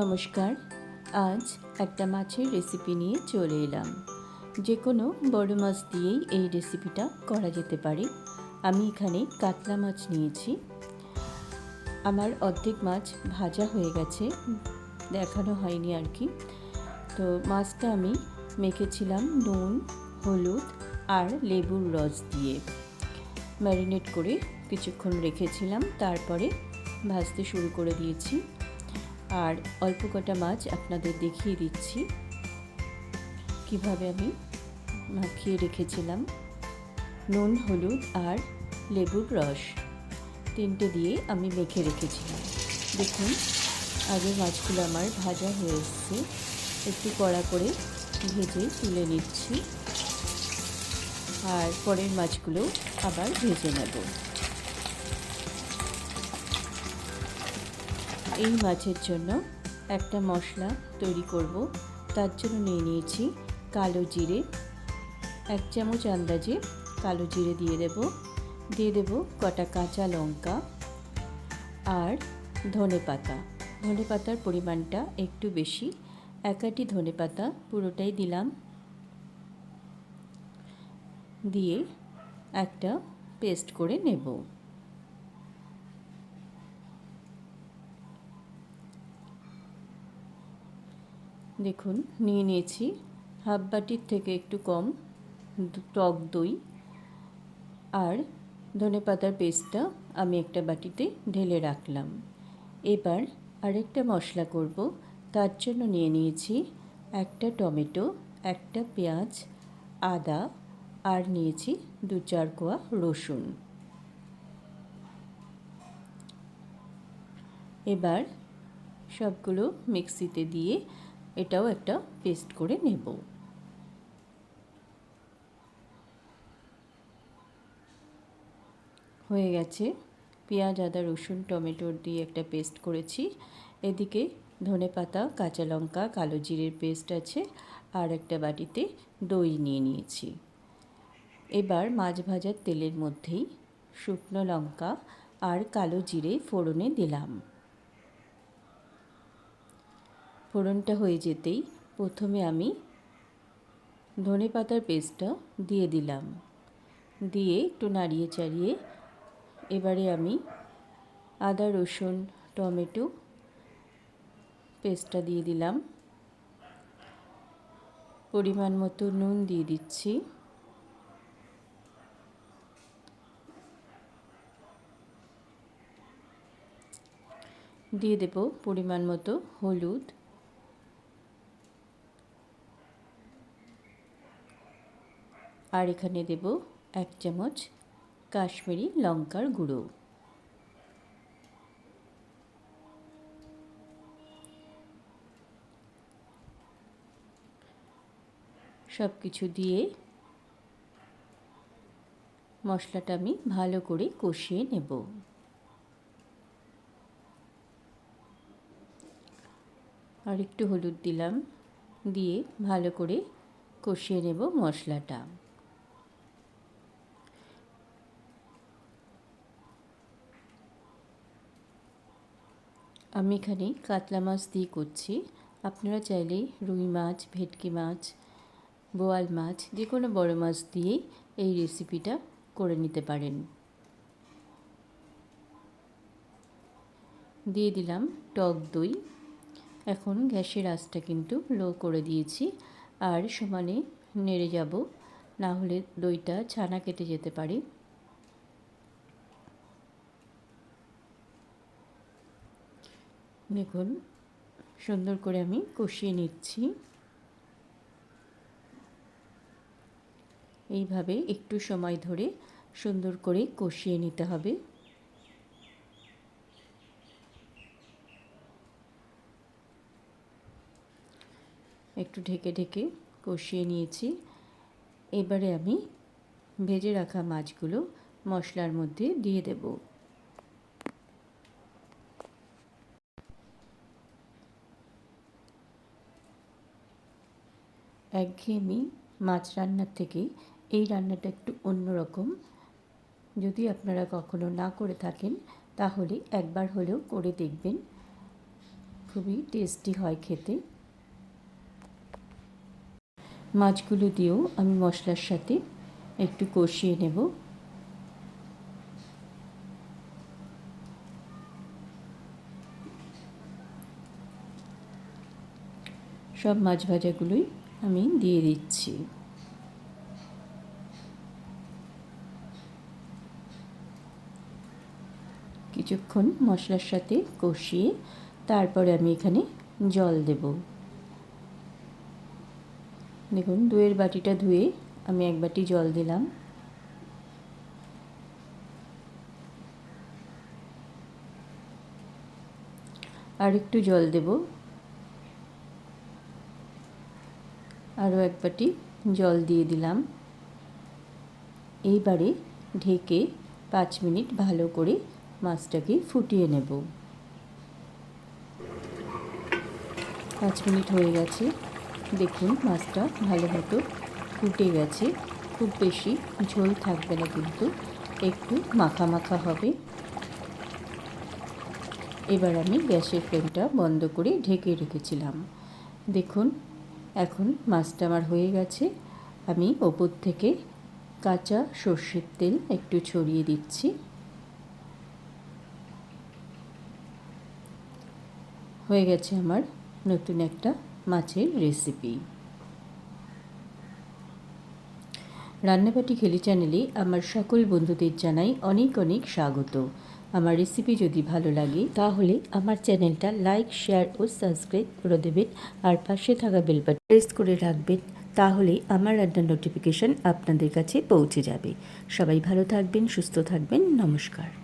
নমস্কার, আজ একটা মাছের রেসিপি নিয়ে চলে এলাম। যে কোনো বড় মাছ দিয়েই এই রেসিপিটা করা যেতে পারে। আমি এখানে কাতলা মাছ নিয়েছি। আমার অর্ধেক মাছ ভাজা হয়ে গেছে, দেখানো হয়নি আর কি তো মাছটা আমি মেখেছিলাম নুন, হলুদ আর লেবুর রস দিয়ে। ম্যারিনেট করে কিছুক্ষণ রেখেছিলাম, তারপরে ভাজতে শুরু করে দিয়েছি। আর অল্প কটা মাছ আপনাদের দেখিয়ে দিচ্ছি। কীভাবে আমি মাখিয়ে রেখেছিলাম? নুন, হলুদ আর লেবুর রস তিনটে দিয়ে আমি মেখে রেখেছিলাম। দেখুন আগে মাছগুলো আমার ভাজা হয়ে এসছে। একটু কড়া করে ভেজে তুলে নিচ্ছি। আর পরের মাছগুলো আবার ভেজে নেব। এই মাছের জন্য একটা মশলা তৈরি করব। তার জন্য নিয়ে নিয়েছি কালো জিরে। এক চামচ আন্দাজে কালো জিরে দিয়ে দেব। দিয়ে দেব কটা কাঁচা লঙ্কা আর ধনে পাতা। ধনে পাতার পরিমাণটা একটু বেশি। একাটি ধনে পাতা পুরোটাই দিলাম। দিয়ে একটা পেস্ট করে নেব। দেখুন, নিয়ে নিয়েছি। হাফ বাটির থেকে একটু কম টক দই আর ধনে পাতার পেস্টটা আমি একটা বাটিতে ঢেলে রাখলাম। এবার আরেকটা মশলা করব। তার জন্য নিয়ে নিয়েছি একটা টমেটো, একটা পেঁয়াজ, আদা আর নিয়েছি দু চার কোয়া রসুন। এবার সবগুলো মিক্সিতে দিয়ে এটাও একটা পেস্ট করে নেব। হয়ে গেছে। পেঁয়াজ, আদা, রসুন টমেটোর দিয়ে একটা পেস্ট করেছি। এদিকে ধনে পাতা, কাঁচা লঙ্কা, কালো জিরের পেস্ট আছে আর একটা বাটিতে দই নিয়ে নিয়েছি। এবার মাছ ভাজার তেলের মধ্যেই শুকনো লঙ্কা আর কালো জিরে ফোড়নে দিলাম। ফোড়নটা হয়ে যেতেই প্রথমে আমি ধনে পাতার পেস্টটা দিয়ে দিলাম। দিয়ে একটু নাড়িয়ে চাড়িয়ে এবারে আমি আদা, রসুন, টমেটো পেস্টটা দিয়ে দিলাম। পরিমাণ মতো নুন দিয়ে দিচ্ছি। দিয়ে দেব পরিমাণ মতো হলুদ। আর এখানে দেব এক চামচ কাশ্মীরি লঙ্কার গুঁড়ো। সব কিছু দিয়ে মশলাটা আমি ভালো করে কষিয়ে নেব। আর একটু হলুদ দিলাম, দিয়ে ভালো করে কষিয়ে নেব মশলাটা। আমি এখানে কাতলা মাছ দিয়ে করছি। আপনারা চাইলে রুই মাছ, ভেটকি মাছ, বোয়াল মাছ, যে কোনো বড় মাছ দিয়েই এই রেসিপিটা করে নিতে পারেন। দিয়ে দিলাম টক দই। এখন গ্যাসের আঁচটা কিন্তু লো করে দিয়েছি। আর সমানে নেড়ে যাব, না হলে দইটা ছানা কেটে যেতে পারে। দেখুন, সুন্দর করে আমি কষিয়ে নিচ্ছি। এইভাবে একটু সময় ধরে সুন্দর করে কষিয়ে নিতে হবে। একটু ঢেকে ঢেকে কষিয়ে নিয়েছি। এবারে আমি ভেজে রাখা মাছগুলো মশলার মধ্যে দিয়ে দেব। একঘেয়েমি মাছ রান্নার থেকে এই রান্নাটা একটু অন্যরকম। যদি আপনারা কখনো না করে থাকেন, তাহলে একবার হলেও করে দেখবেন। খুবই টেস্টি হয় খেতে। মাছগুলো দিয়েও আমি মশলার সাথে একটু কষিয়ে নেব। সব মাছ ভাজাগুলোই আমি দিয়ে দিচ্ছি। কিছুক্ষণ মশলার সাথে কষিয়ে তারপরে আমি এখানে জল দেব। দেখুন, দইয়ের বাটিটা ধুয়ে আমি এক বাটি জল দিলাম। আর একটু জল দেব। আরও এক বাটি জল দিয়ে দিলাম। এইবারে ঢেকে পাঁচ মিনিট ভালো করে মাছটাকে ফুটিয়ে নেব। পাঁচ মিনিট হয়ে গেছে। দেখুন মাছটা ভালো মতো ফুটে গেছে। খুব বেশি ঝোল থাকবে না কিন্তু, একটু মাখা মাখা হবে। এবার আমি গ্যাসের ফ্লেমটা বন্ধ করে ঢেকে রেখেছিলাম। দেখুন এখন মাছটা আমার হয়ে গেছে। আমি ওপর থেকে কাঁচা সর্ষের তেল একটু ছড়িয়ে দিচ্ছি। হয়ে গেছে আমার নতুন একটা মাছের রেসিপি রান্নাবাটি খেলি চ্যানেলে আমার সকল বন্ধুদের জানাই অনেক অনেক স্বাগত। আমার রেসিপি যদি ভালো লাগে, তাহলে আমার চ্যানেলটা লাইক শেয়ার ও সাবস্ক্রাইব করে দেবেন। আর পাশে থাকা বেল বাটন প্রেস করে রাখবেন, তাহলে আমার রান্নার নোটিফিকেশান আপনাদের কাছে পৌঁছে যাবে। সবাই ভালো থাকবেন, সুস্থ থাকবেন, নমস্কার।